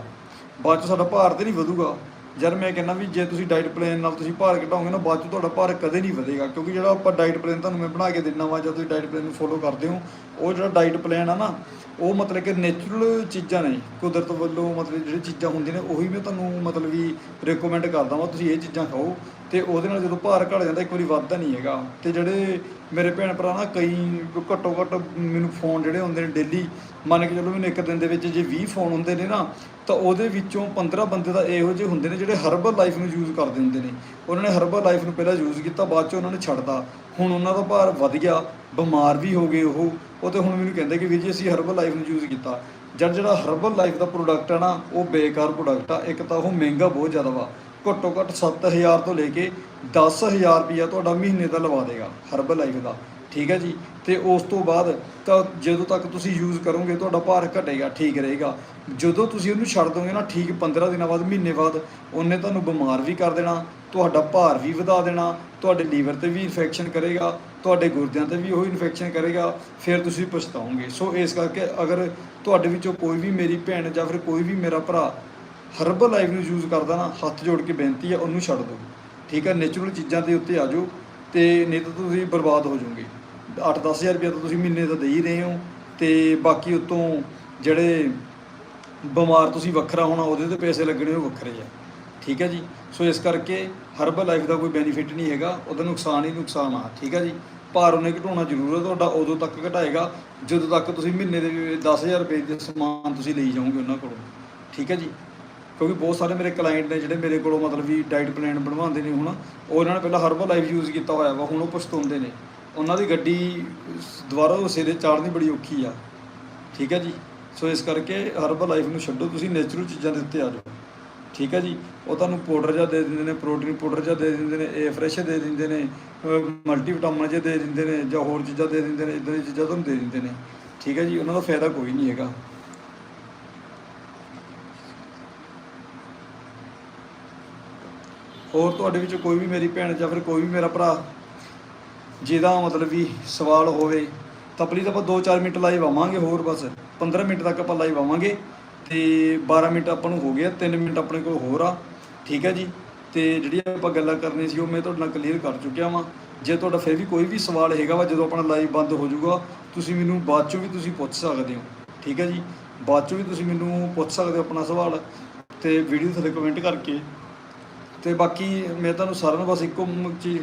Speaker 1: ਬਾਅਦ ਚ ਸਾਡਾ ਭਾਰ ਤੇ ਨਹੀਂ ਵਧੂਗਾ। ਯਾਰ ਮੈਂ ਕਹਿੰਦਾ ਵੀ ਜੇ ਤੁਸੀਂ ਡਾਈਟ ਪਲਾਨ ਨਾਲ ਤੁਸੀਂ ਭਾਰ ਘਟਾਓਗੇ ਨਾ, ਬਾਅਦ ਚ ਤੁਹਾਡਾ ਭਾਰ ਕਦੇ ਨਹੀਂ ਵਧੇਗਾ। ਕਿਉਂਕਿ ਜਿਹੜਾ ਆਪਾਂ ਡਾਈਟ ਪਲਾਨ ਤੁਹਾਨੂੰ ਮੈਂ ਬਣਾ ਕੇ ਦਿੰਦਾ ਵਾ ਜਦੋਂ ਤੁਸੀਂ ਡਾਈਟ ਪਲਾਨ ਨੂੰ ਫੋਲੋ ਕਰਦੇ ਹੋ, ਉਹ ਜਿਹੜਾ ਡਾਈਟ ਪਲਾਨ ਆ ਨਾ, ਉਹ ਮਤਲਬ ਕਿ ਨੇਚਰਲ ਚੀਜ਼ਾਂ ਨੇ। ਕੁਦਰਤ ਵੱਲੋਂ ਮਤਲਬ ਜਿਹੜੀ ਚੀਜ਼ਾਂ ਹੁੰਦੀਆਂ ਨੇ, ਉਹੀ ਮੈਂ ਤੁਹਾਨੂੰ ਮਤਲਬ ਵੀ ਰეკਮੈਂਡ ਕਰਦਾ ਵਾਂ, ਤੁਸੀਂ ਇਹ ਚੀਜ਼ਾਂ ਖਾਓ। ਤੇ ਉਹਦੇ ਨਾਲ ਜਦੋਂ ਭਾਰ ਘਟ ਜਾਂਦਾ, ਇੱਕ ਵਾਰੀ ਵੱਧਦਾ ਨਹੀਂ ਹੈਗਾ। ਤੇ ਜਿਹੜੇ ਮੇਰੇ ਭੈਣ ਭਰਾ ਨਾ, ਕਈ ਘੱਟੋ ਘੱਟ ਮੈਨੂੰ ਫੋਨ ਜਿਹੜੇ ਹੁੰਦੇ ਨੇ ਡੇਲੀ ਮੰਨ ਕੇ ਚੱਲੋ ਮੈਨੂੰ ਇੱਕ ਦਿਨ ਦੇ ਵਿੱਚ ਜੇ 20 ਫੋਨ ਹੁੰਦੇ ਨੇ ਨਾ ਤਾਂ ਉਹਦੇ ਵਿੱਚੋਂ 15 ਬੰਦੇ ਤਾਂ ਇਹੋ ਜਿਹੇ ਹੁੰਦੇ ਨੇ ਜਿਹੜੇ ਹਰਬਲ ਲਾਈਫ ਨੂੰ ਯੂਜ਼ ਕਰਦੇ ਹੁੰਦੇ ਨੇ। ਉਹਨਾਂ ਨੇ ਹਰਬਲ ਲਾਈਫ ਨੂੰ ਪਹਿਲਾਂ ਯੂਜ਼ ਕੀਤਾ, ਬਾਅਦ ਚ ਉਹਨਾਂ ਨੇ ਛੱਡਤਾ। ਹੁਣ ਉਹਨਾਂ ਦਾ ਭਾਰ ਵਧ ਗਿਆ, ਬਿਮਾਰ ਵੀ ਹੋ ਗਏ ਉਹ। ਉਹ ਤੇ ਹੁਣ ਮੈਨੂੰ ਕਹਿੰਦੇ ਕਿ ਵੀਰ ਜੀ ਅਸੀਂ ਹਰਬਲ ਲਾਈਫ ਨੂੰ ਯੂਜ਼ ਕੀਤਾ। ਜਦ ਜਿਹੜਾ ਹਰਬਲ ਲਾਈਫ ਦਾ ਪ੍ਰੋਡਕਟ ਆ ਨਾ, ਉਹ ਬੇਕਾਰ ਪ੍ਰੋਡਕਟ ਆ। ਇੱਕ ਤਾਂ ਉਹ ਮਹਿੰਗਾ ਬਹੁਤ ਜ਼ਿਆਦਾ ਵਾ। ਘੱਟੋ ਘੱਟ 7000 ਤੋਂ ਲੈ ਕੇ 10000 ਰੁਪਇਆ ਤੁਹਾਡਾ ਮਹੀਨੇ ਦਾ ਲਵਾ ਦੇਗਾ ਹਰਬਲ ਲਾਈਫ ਦਾ। ਠੀਕ ਹੈ ਜੀ? ਤੇ ਉਸ ਤੋਂ ਬਾਅਦ ਤਾਂ ਜਦੋਂ ਤੱਕ ਤੁਸੀਂ ਯੂਜ਼ ਕਰੋਗੇ, ਤੁਹਾਡਾ ਭਾਰ ਘਟੇਗਾ, ਠੀਕ ਰਹੇਗਾ। ਜਦੋਂ ਤੁਸੀਂ ਉਹਨੂੰ ਛੱਡ ਦੋਗੇ ਨਾ, ਠੀਕ 15 ਦਿਨਾਂ ਬਾਅਦ, ਮਹੀਨੇ ਬਾਅਦ, ਉਹਨੇ ਤੁਹਾਨੂੰ ਬਿਮਾਰ ਵੀ ਕਰ ਦੇਣਾ, ਤੁਹਾਡਾ ਭਾਰ ਵੀ ਵਧਾ ਦੇਣਾ, ਤੁਹਾਡੇ ਲੀਵਰ ਤੇ ਵੀ ਇਨਫੈਕਸ਼ਨ ਕਰੇਗਾ, ਤੁਹਾਡੇ ਗੁਰਦਿਆਂ ਤੇ ਵੀ ਉਹ ਇਨਫੈਕਸ਼ਨ ਕਰੇਗਾ, ਫਿਰ ਤੁਸੀਂ ਪਛਤਾਓਗੇ। ਸੋ ਇਸ ਕਰਕੇ ਅਗਰ ਤੁਹਾਡੇ ਵਿੱਚੋਂ ਕੋਈ ਵੀ ਮੇਰੀ ਭੈਣ ਜਾਂ ਫਿਰ ਕੋਈ ਵੀ ਮੇਰਾ ਭਰਾ ਹਰਬਲ ਲਾਈਫ ਨੂੰ ਯੂਜ਼ ਕਰਦਾ ਨਾ, ਹੱਥ ਜੋੜ ਕੇ ਬੇਨਤੀ ਹੈ, ਉਹਨੂੰ ਛੱਡ ਦਿਓ। ਠੀਕ ਹੈ? ਨੇਚਰਲ ਚੀਜ਼ਾਂ ਦੇ ਉੱਤੇ ਆ ਜਾਓ, ਤੇ ਨਹੀਂ ਤਾਂ ਤੁਸੀਂ ਬਰਬਾਦ ਹੋ ਜਾਓਗੇ। 8-10000 ਰੁਪਏ ਤਾਂ ਤੁਸੀਂ ਮਹੀਨੇ ਦਾ ਦੇ ਹੀ ਰਹੇ ਹੋ ਤੇ ਬਾਕੀ ਉਤੋਂ ਜਿਹੜੇ ਬਿਮਾਰ ਤੁਸੀਂ ਵੱਖਰਾ ਹੋਣਾ, ਉਹਦੇ ਤੇ ਪੈਸੇ ਲੱਗਣੇ, ਉਹ ਵੱਖਰੇ ਆ। ਠੀਕ ਹੈ ਜੀ? ਸੋ ਇਸ ਕਰਕੇ ਹਰਬਲ ਲਾਈਫ ਦਾ ਕੋਈ ਬੈਨੀਫਿਟ ਨਹੀਂ ਹੈਗਾ, ਉਹਦਾ ਨੁਕਸਾਨ ਹੀ ਨੁਕਸਾਨ ਆ। ਠੀਕ ਹੈ ਜੀ? ਭਾਰ ਉਹਨੇ ਘਟਾਉਣਾ ਜ਼ਰੂਰ ਹੈ ਤੁਹਾਡਾ ਉਦੋਂ ਤੱਕ ਘਟਾਏਗਾ, ਜਦੋਂ ਤੱਕ ਤੁਸੀਂ ਮਹੀਨੇ ਦੇ 10000 ਰੁਪਏ ਦੇ ਸਮਾਨ ਤੁਸੀਂ ਲਈ ਜਾਓਗੇ ਉਹਨਾਂ ਕੋਲੋਂ। ਠੀਕ ਹੈ ਜੀ? ਕਿਉਂਕਿ ਬਹੁਤ ਸਾਰੇ ਮੇਰੇ ਕਲਾਇੰਟ ਨੇ ਜਿਹੜੇ ਮੇਰੇ ਕੋਲੋਂ ਮਤਲਬ ਵੀ ਡਾਈਟ ਪਲਾਨ ਬਣਵਾਉਂਦੇ ਨੇ ਹੁਣ, ਉਹ ਉਹਨਾਂ ਨੇ ਪਹਿਲਾਂ ਹਰਬਲ ਲਾਈਫ ਯੂਜ਼ ਕੀਤਾ ਹੋਇਆ ਵਾ, ਹੁਣ ਉਹ ਪਛਤਾਉਂਦੇ ਨੇ। ਉਹਨਾਂ ਦੀ ਗੱਡੀ ਦੁਬਾਰਾ ਉਹ ਸਿਰੇ ਚਾੜਨੀ ਬੜੀ ਔਖੀ ਆ। ਠੀਕ ਹੈ ਜੀ? ਸੋ ਇਸ ਕਰਕੇ ਹਰਬਲ ਲਾਈਫ ਨੂੰ ਛੱਡੋ, ਤੁਸੀਂ ਨੇਚਰਲ ਚੀਜ਼ਾਂ ਦੇ ਉੱਤੇ ਆ ਜਾਓ। ਠੀਕ ਹੈ ਜੀ? ਉਹ ਤੁਹਾਨੂੰ ਪਾਊਡਰ ਜਿਹਾ ਦੇ ਦਿੰਦੇ ਨੇ ਪ੍ਰੋਟੀਨ ਪਾਊਡਰ ਜਿਹਾ ਦੇ ਦਿੰਦੇ ਨੇ ਇਹ ਫਰੈਸ਼ ਦੇ ਦਿੰਦੇ ਨੇ ਮਲਟੀ ਵਿਟਾਮਿਨ ਦੇ ਦਿੰਦੇ ਨੇ ਜਾਂ ਹੋਰ ਚੀਜ਼ਾਂ ਦੇ ਦਿੰਦੇ ਨੇ ਇਦਾਂ ਦੀਆਂ ਚੀਜ਼ਾਂ ਤੁਹਾਨੂੰ ਦੇ ਦਿੰਦੇ ਨੇ। ਠੀਕ ਹੈ ਜੀ? ਉਹਨਾਂ ਦਾ ਫਾਇਦਾ ਕੋਈ ਨਹੀਂ ਹੈਗਾ। ਹੋਰ ਤੁਹਾਡੇ ਵਿੱਚੋਂ ਕੋਈ ਵੀ ਮੇਰੀ ਭੈਣ ਜਾਂ ਫਿਰ ਕੋਈ ਵੀ ਮੇਰਾ ਭਰਾ ਜਿਹਦਾ ਮਤਲਬ ਵੀ ਸਵਾਲ ਹੋਵੇ, ਤਾਂ ਪਲੀਜ਼ ਆਪਾਂ 2-4 ਮਿੰਟ ਲਾਈਵ ਆਵਾਂਗੇ ਹੋਰ ਬਸ। 15 ਮਿੰਟ ਤੱਕ ਆਪਾਂ ਲਾਈਵ ਆਵਾਂਗੇ ਤੇ 12 ਮਿੰਟ ਆਪਾਂ ਨੂੰ ਹੋ ਗਿਆ 3 ਮਿੰਟ ਆਪਣੇ ਕੋਲ ਹੋਰ ਆ। ਠੀਕ ਹੈ ਜੀ? ਤੇ ਜਿਹੜੀ ਆਪਾਂ ਗੱਲਾਂ ਕਰਨੀ ਸੀ ਉਹ ਮੈਂ ਤੁਹਾਡੇ ਨਾਲ ਕਲੀਅਰ ਕਰ ਚੁੱਕਿਆ ਵਾਂ। ਜੇ ਤੁਹਾਡਾ ਫਿਰ ਵੀ ਕੋਈ ਵੀ ਸਵਾਲ ਹੈਗਾ ਵਾ, ਜਦੋਂ ਆਪਣਾ ਲਾਈਵ ਬੰਦ ਹੋ ਜਾਊਗਾ, ਤੁਸੀਂ ਮੈਨੂੰ ਬਾਅਦ ਚੋਂ ਵੀ ਤੁਸੀਂ ਪੁੱਛ ਸਕਦੇ ਹੋ। ਠੀਕ ਹੈ ਜੀ? ਬਾਅਦ ਚੋਂ ਵੀ ਤੁਸੀਂ ਮੈਨੂੰ ਪੁੱਛ ਸਕਦੇ ਹੋ ਆਪਣਾ ਸਵਾਲ। ਤੇ ਵੀਡੀਓ ਥੱਲੇ ਕਮੈਂਟ ਕਰਕੇ। ਤੇ ਬਾਕੀ ਮੈਂ ਤੁਹਾਨੂੰ ਸਾਰਿਆਂ ਨੂੰ ਬਸ ਇੱਕੋ ਚੀਜ਼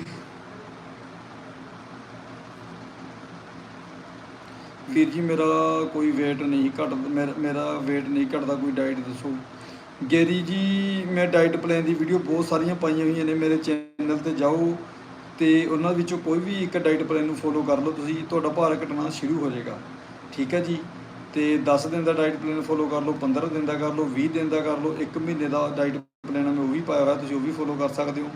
Speaker 1: ਵੀਰ ਜੀ ਮੇਰਾ ਕੋਈ weight ਨਹੀਂ ਘਟ, ਮੇਰਾ ਮੇਰਾ weight ਨਹੀਂ ਘਟਦਾ, ਕੋਈ ਡਾਈਟ ਦੱਸੋ। ਗੇਰੀ ਜੀ, ਮੈਂ ਡਾਈਟ ਪਲਾਨ ਦੀ ਵੀਡੀਓ ਬਹੁਤ ਸਾਰੀਆਂ ਪਾਈਆਂ ਹੋਈਆਂ ਨੇ ਮੇਰੇ ਚੈਨਲ ਤੇ ਜਾਓ ਤੇ ਉਹਨਾਂ ਵਿੱਚੋਂ ਕੋਈ ਵੀ ਇੱਕ ਡਾਈਟ ਪਲਾਨ ਨੂੰ ਫੋਲੋ ਕਰ ਲਓ, ਤੁਸੀਂ ਤੁਹਾਡਾ ਭਾਰ ਘਟਣਾ ਸ਼ੁਰੂ ਹੋ ਜਾਏਗਾ। ਠੀਕ ਹੈ ਜੀ? ਤੇ 10 ਦਿਨ ਦਾ ਡਾਈਟ ਪਲਾਨ ਫੋਲੋ ਕਰ ਲਓ 15 ਦਿਨ ਦਾ ਕਰ ਲਓ 20 ਦਿਨ ਦਾ ਕਰ ਲਓ 1 ਮਹੀਨੇ ਦਾ ਡਾਈਟ ਪਲਾਨ ਮੈਂ ਉਹ ਵੀ ਪਾਇਆ ਹੋਇਆ, ਤੁਸੀਂ ਉਹ ਵੀ ਫੋਲੋ ਕਰ ਸਕਦੇ ਹੋ।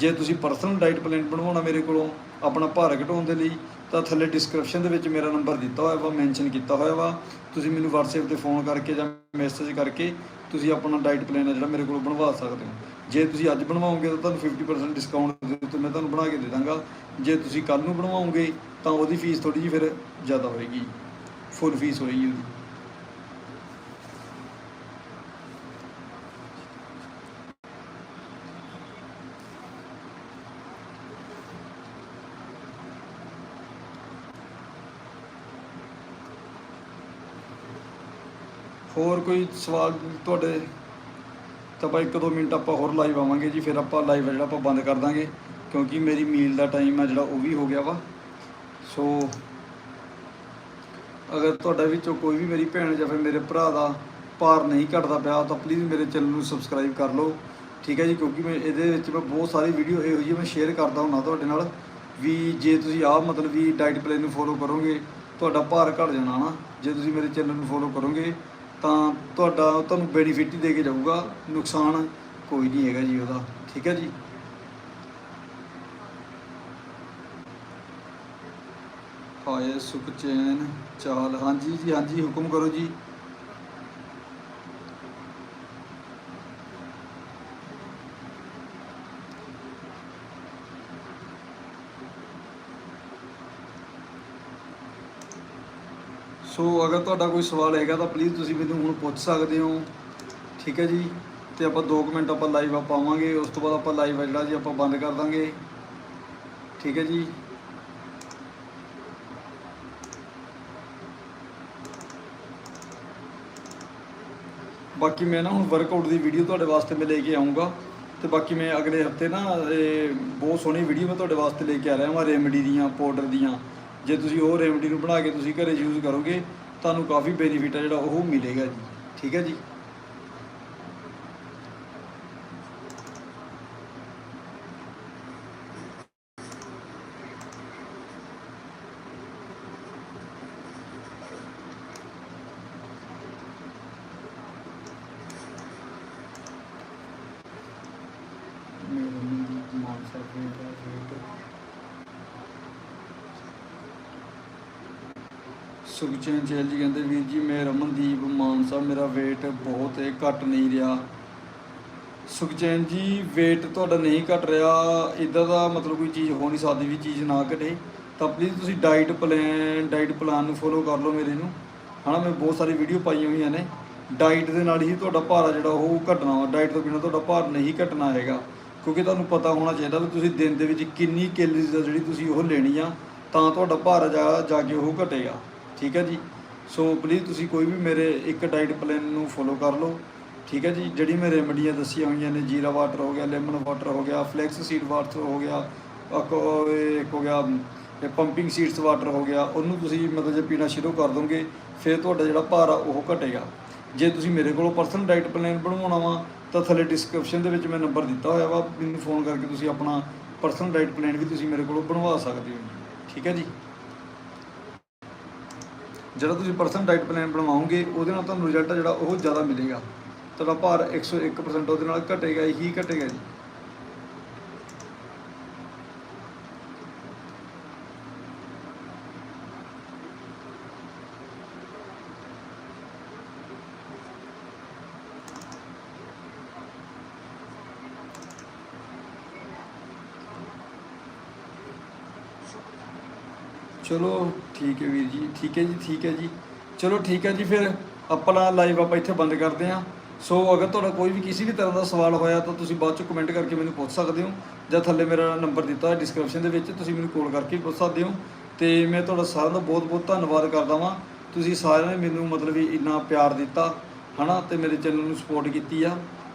Speaker 1: ਜੇ ਤੁਸੀਂ ਪਰਸਨਲ ਡਾਈਟ ਪਲਾਨ ਬਣਵਾਉਣਾ ਮੇਰੇ ਕੋਲੋਂ, ਆਪਣਾ ਭਾਰ ਘਟਾਉਣ ਦੇ ਲਈ ਤਾਂ ਥੱਲੇ ਡਿਸਕ੍ਰਿਪਸ਼ਨ ਦੇ ਵਿੱਚ ਮੇਰਾ ਨੰਬਰ ਦਿੱਤਾ ਹੋਇਆ ਵਾ ਮੈਂਸ਼ਨ ਕੀਤਾ ਹੋਇਆ ਵਾ। ਤੁਸੀਂ ਮੈਨੂੰ WhatsApp ਤੇ ਫੋਨ ਕਰਕੇ ਜਾਂ ਮੈਸੇਜ ਕਰਕੇ ਤੁਸੀਂ ਆਪਣਾ ਡਾਈਟ ਪਲਾਨ ਹੈ ਜਿਹੜਾ ਮੇਰੇ ਕੋਲ ਬਣਵਾ ਸਕਦੇ ਹੋ। ਜੇ ਤੁਸੀਂ ਅੱਜ ਬਣਵਾਓਗੇ ਤਾਂ ਤੁਹਾਨੂੰ 50% ਡਿਸਕਾਊਂਟ ਦੇ ਉੱਤੇ ਮੈਂ ਤੁਹਾਨੂੰ ਬਣਾ ਕੇ ਦੇ ਦਾਂਗਾ। ਜੇ ਤੁਸੀਂ ਕੱਲ ਨੂੰ ਬਣਵਾਓਗੇ ਤਾਂ ਉਹਦੀ ਫੀਸ ਥੋੜੀ ਜਿਹੀ ਫਿਰ ਜ਼ਿਆਦਾ ਹੋਏਗੀ। ਫੁੱਲ ਫੀਸ ਹੋਏਗੀ ਉਹਦੀ। ਹੋਰ ਕੋਈ ਸਵਾਲ ਤੁਹਾਡੇ? ਤਾਂ ਆਪਾਂ ਇੱਕ ਦੋ ਮਿੰਟ ਆਪਾਂ ਹੋਰ ਲਾਈਵ ਆਵਾਂਗੇ ਜੀ, ਫਿਰ ਆਪਾਂ ਲਾਈਵ ਜਿਹੜਾ ਆਪਾਂ ਬੰਦ ਕਰ ਦਾਂਗੇ, ਕਿਉਂਕਿ ਮੇਰੀ ਮੀਲ ਦਾ ਟਾਈਮ ਆ ਜਿਹੜਾ ਉਹ ਵੀ ਹੋ ਗਿਆ ਵਾ। ਸੋ ਅਗਰ ਤੁਹਾਡੇ ਵਿੱਚੋਂ ਕੋਈ ਵੀ ਮੇਰੀ ਭੈਣ ਜਾਂ ਫਿਰ ਮੇਰੇ ਭਰਾ ਦਾ ਭਾਰ ਨਹੀਂ ਘਟਦਾ ਪਿਆ, ਤਾਂ ਪਲੀਜ਼ ਮੇਰੇ ਚੈਨਲ ਨੂੰ ਸਬਸਕ੍ਰਾਈਬ ਕਰ ਲਓ। ਠੀਕ ਹੈ ਜੀ, ਕਿਉਂਕਿ ਮੈਂ ਇਹਦੇ ਵਿੱਚ ਮੈਂ ਬਹੁਤ ਸਾਰੀ ਵੀਡੀਓ ਇਹੋ ਜਿਹੀ ਮੈਂ ਸ਼ੇਅਰ ਕਰਦਾ ਹੁੰਦਾ ਤੁਹਾਡੇ ਨਾਲ, ਵੀ ਜੇ ਤੁਸੀਂ ਆਹ ਮਤਲਬ ਵੀ ਡਾਈਟ ਪਲਾਨ ਨੂੰ ਫੋਲੋ ਕਰੋਗੇ, ਤੁਹਾਡਾ ਭਾਰ ਘਟ ਜਾਣਾ ਨਾ। ਜੇ ਤੁਸੀਂ ਮੇਰੇ ਚੈਨਲ ਨੂੰ ਫੋਲੋ ਕਰੋਗੇ ਤਾਂ ਤੁਹਾਡਾ ਤੁਹਾਨੂੰ ਬੈਨੀਫਿਟ ਹੀ ਦੇ ਕੇ ਜਾਊਗਾ। ਨੁਕਸਾਨ ਕੋਈ ਨਹੀਂ ਹੈਗਾ ਜੀ ਉਹਦਾ। ਠੀਕ ਹੈ ਜੀ? ਹਾਏ ਸੁਖਚੈਨ ਚਾਲ। ਹਾਂਜੀ ਜੀ, ਹਾਂਜੀ, ਹੁਕਮ ਕਰੋ ਜੀ। ਸੋ ਅਗਰ ਤੁਹਾਡਾ ਕੋਈ ਸਵਾਲ ਹੈਗਾ ਤਾਂ ਪਲੀਜ਼ ਤੁਸੀਂ ਮੈਨੂੰ ਹੁਣ ਪੁੱਛ ਸਕਦੇ ਹੋ। ਠੀਕ ਹੈ ਜੀ? ਤੇ ਆਪਾਂ 2 ਮਿੰਟ ਆਪਾਂ ਲਾਈਵ ਆ ਪਾਵਾਂਗੇ ਉਸ ਤੋਂ ਬਾਅਦ ਆਪਾਂ ਲਾਈਵ ਆ ਜਿਹੜਾ ਜੀ ਆਪਾਂ ਬੰਦ ਕਰ ਦਾਂਗੇ। ਠੀਕ ਹੈ ਜੀ? ਬਾਕੀ ਮੈਂ ਨਾ ਹੁਣ ਵਰਕਆਊਟ ਦੀ ਵੀਡੀਓ ਤੁਹਾਡੇ ਵਾਸਤੇ ਮੈਂ ਲੈ ਕੇ ਆਉਂਗਾ ਤੇ ਬਾਕੀ ਮੈਂ ਅਗਲੇ ਹਫ਼ਤੇ ਨਾ ਇਹ ਬਹੁਤ ਸੋਹਣੀ ਵੀਡੀਓ ਮੈਂ ਤੁਹਾਡੇ ਵਾਸਤੇ ਲੈ ਕੇ ਆ ਰਿਹਾ ਹਾਂ ਰੈਮਡੀ ਦੀਆਂ ਪਾਊਡਰ ਦੀਆਂ। ਜੇ ਤੁਸੀਂ ਉਹ ਰੈਮਡੀ ਨੂੰ ਬਣਾ ਕੇ ਤੁਸੀਂ ਘਰੇ ਯੂਜ਼ ਕਰੋਗੇ, ਤੁਹਾਨੂੰ ਕਾਫੀ ਬੈਨੀਫਿਟ ਆ ਜਿਹੜਾ ਉਹ ਮਿਲੇਗਾ ਜੀ। ਠੀਕ ਹੈ ਜੀ? ਮੇਰੇ ਮੰਦੀ ਮਾਨਸਾ ਦੇ ਦਾ ਰੇਟ ਸੁਖਚੈਨ ਚੈਲ ਜੀ ਕਹਿੰਦੇ ਵੀਰ ਜੀ, ਮੈਂ ਰਮਨਦੀਪ ਮਾਨਸਾ, ਮੇਰਾ weight ਬਹੁਤ ਹੈ ਘਟ ਨਹੀਂ ਰਿਹਾ। ਸੁਖਚੈਨ ਜੀ, weight ਤੁਹਾਡਾ ਨਹੀਂ ਘਟ ਰਿਹਾ ਇਦਾਂ ਦਾ ਮਤਲਬ ਕੋਈ ਚੀਜ਼ ਹੋ ਨਹੀਂ ਸਕਦੀ ਵੀ ਚੀਜ਼ ਨਾ ਘਟੇ। ਤਾਂ ਪਲੀਜ਼ ਤੁਸੀਂ ਡਾਈਟ ਪਲਾਨ ਡਾਈਟ ਪਲਾਨ ਨੂੰ ਫੋਲੋ ਕਰ ਲਓ ਮੇਰੇ ਨੂੰ। ਹਨਾ, ਮੈਂ ਬਹੁਤ ਸਾਰੀ ਵੀਡੀਓ ਪਾਈਆਂ ਹੋਈਆਂ ਨੇ। ਡਾਈਟ ਦੇ ਨਾਲ ਹੀ ਤੁਹਾਡਾ ਭਾਰ ਆ ਜਿਹੜਾ, ਉਹ ਘਟਣਾ ਵਾ। ਡਾਈਟ ਤੋਂ ਬਿਨਾਂ ਤੁਹਾਡਾ ਭਾਰ ਨਹੀਂ ਘਟਣਾ ਹੈਗਾ। ਕਿਉਂਕਿ ਤੁਹਾਨੂੰ ਪਤਾ ਹੋਣਾ ਚਾਹੀਦਾ ਵੀ ਤੁਸੀਂ ਦਿਨ ਦੇ ਵਿੱਚ ਕਿੰਨੀ ਕੈਲਰੀਜ਼ ਜਿਹੜੀ ਤੁਸੀਂ ਉਹ ਲੈਣੀ ਆ, ਤਾਂ ਤੁਹਾਡਾ ਭਾਰ ਜਾ ਜਾ ਕੇ ਉਹ ਘਟੇਗਾ। ਠੀਕ ਹੈ ਜੀ? ਸੋ ਪਲੀਜ਼ ਤੁਸੀਂ ਕੋਈ ਵੀ ਮੇਰੇ ਇੱਕ ਡਾਈਟ ਪਲਾਨ ਨੂੰ ਫੋਲੋ ਕਰ ਲਓ, ਠੀਕ ਹੈ ਜੀ? ਜਿਹੜੀ ਮੈਂ ਰੈਮਡੀਆਂ ਦੱਸੀਆਂ ਹੋਈਆਂ ਨੇ, ਜੀਰਾ ਵਾਟਰ ਹੋ ਗਿਆ ਲੈਮਨ ਵਾਟਰ ਹੋ ਗਿਆ ਫਲੈਕਸ ਸੀਡ ਵਾਟਰ ਹੋ ਗਿਆ ਇੱਕ ਇੱਕ ਹੋ ਗਿਆ ਪੰਪਿੰਗ ਸੀਡਸ ਵਾਟਰ ਹੋ ਗਿਆ, ਉਹਨੂੰ ਤੁਸੀਂ ਮਤਲਬ ਜੇ ਪੀਣਾ ਸ਼ੁਰੂ ਕਰ ਦੋਗੇ, ਫਿਰ ਤੁਹਾਡਾ ਜਿਹੜਾ ਭਾਰ ਆ ਉਹ ਘਟੇਗਾ। ਜੇ ਤੁਸੀਂ ਮੇਰੇ ਕੋਲੋਂ ਪਰਸਨਲ ਡਾਈਟ ਪਲਾਨ ਬਣਵਾਉਣਾ ਵਾ, ਤਾਂ ਥੱਲੇ ਡਿਸਕ੍ਰਿਪਸ਼ਨ ਦੇ ਵਿੱਚ ਮੈਂ ਨੰਬਰ ਦਿੱਤਾ ਹੋਇਆ ਵਾ, ਮੈਨੂੰ ਫੋਨ ਕਰਕੇ ਤੁਸੀਂ ਆਪਣਾ ਪਰਸਨਲ ਡਾਈਟ ਪਲਾਨ ਵੀ ਤੁਸੀਂ ਮੇਰੇ ਕੋਲੋਂ ਬਣਵਾ ਸਕਦੇ ਹੋ। ਠੀਕ ਹੈ ਜੀ? ਜਿਹੜਾ ਤੁਸੀਂ ਪਰਸਨਲ ਡਾਈਟ ਪਲਾਨ ਬਣਵਾਓਗੇ, ਉਹਦੇ ਨਾਲ ਤੁਹਾਨੂੰ ਰਿਜ਼ਲਟ ਜਿਹੜਾ ਉਹ ਜ਼ਿਆਦਾ ਮਿਲੇਗਾ। ਤੁਹਾਡਾ ਭਾਰ 101% ਉਹਦੇ ਨਾਲ ਘਟੇਗਾ ਹੀ ਘਟੇਗਾ ਜੀ। ਚਲੋ, ਠੀਕ ਹੈ ਵੀਰ ਜੀ, ਠੀਕ ਹੈ ਜੀ, ਠੀਕ ਹੈ ਜੀ। ਚਲੋ, ਠੀਕ ਹੈ ਜੀ, ਫਿਰ ਆਪਣਾ ਲਾਈਵ ਆਪਾਂ ਇੱਥੇ ਬੰਦ ਕਰਦੇ ਹਾਂ। ਸੋ ਅਗਰ ਤੁਹਾਡਾ ਕੋਈ ਵੀ ਕਿਸੇ ਵੀ ਤਰ੍ਹਾਂ ਦਾ ਸਵਾਲ ਹੋਇਆ ਤਾਂ ਤੁਸੀਂ ਬਾਅਦ ਚ ਕਮੈਂਟ ਕਰਕੇ ਮੈਨੂੰ ਪੁੱਛ ਸਕਦੇ ਹੋ। ਜਾਂ ਥੱਲੇ ਮੇਰਾ ਨੰਬਰ ਦਿੱਤਾ ਹੈ ਡਿਸਕ੍ਰਿਪਸ਼ਨ ਦੇ ਵਿੱਚ, ਤੁਸੀਂ ਮੈਨੂੰ ਕਾਲ ਕਰਕੇ ਪੁੱਛ ਸਕਦੇ ਹੋ। ਤੇ ਮੈਂ ਤੁਹਾਡਾ ਸਾਰਿਆਂ ਦਾ ਬਹੁਤ ਬਹੁਤ ਧੰਨਵਾਦ ਕਰਦਾ ਵਾਂ। ਤੁਸੀਂ ਸਾਰਿਆਂ ਨੇ ਮੈਨੂੰ ਮਤਲਬ ਵੀ ਇੰਨਾ ਪਿਆਰ ਦਿੱਤਾ, ਹਨਾ? ਤੇ ਮੇਰੇ ਚੈਨਲ ਨੂੰ ਸਪੋਰਟ ਕੀਤੀ ਆ।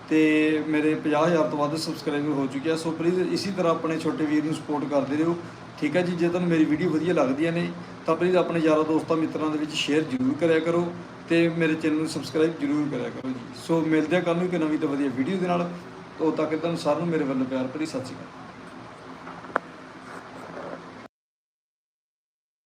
Speaker 1: ਤੇ ਮੇਰੇ 50000 ਤੋਂ ਵੱਧ ਸਬਸਕ੍ਰਾਈਬਰ ਹੋ ਚੁੱਕੇ ਆ। ਸੋ ਪਲੀਜ਼ ਇਸੇ ਤਰ੍ਹਾਂ ਆਪਣੇ ਛੋਟੇ ਵੀਰ ਨੂੰ ਸਪੋਰਟ ਕਰਦੇ ਰਹੋ। ਠੀਕ ਹੈ ਜੀ, ਜੇ ਤੁਹਾਨੂੰ ਮੇਰੀ ਵੀਡੀਓ ਵਧੀਆ ਲੱਗਦੀਆਂ ਨੇ, ਤਾਂ ਪਲੀਜ਼ ਆਪਣੇ ਯਾਰਾਂ ਦੋਸਤਾਂ, ਮਿੱਤਰਾਂ ਦੇ ਵਿੱਚ ਸ਼ੇਅਰ ਜ਼ਰੂਰ ਕਰਿਆ ਕਰੋ ਤੇ ਮੇਰੇ ਚੈਨਲ ਨੂੰ ਸਬਸਕ੍ਰਾਈਬ ਜ਼ਰੂਰ ਕਰਿਆ ਕਰੋ ਜੀ। ਸੋ ਮਿਲਦੇ ਆ ਕੱਲ੍ਹ ਨੂੰ ਇੱਕ ਨਵੀਂ ਤੇ ਵਧੀਆ ਵੀਡੀਓ ਦੇ ਨਾਲ। ਉਦੋਂ ਤੱਕ ਤੁਹਾਨੂੰ ਸਾਰਿਆਂ ਨੂੰ ਮੇਰੇ ਵੱਲੋਂ ਪਿਆਰ ਭਰੀ ਸਤਿ ਸ਼੍ਰੀ ਅਕਾਲ।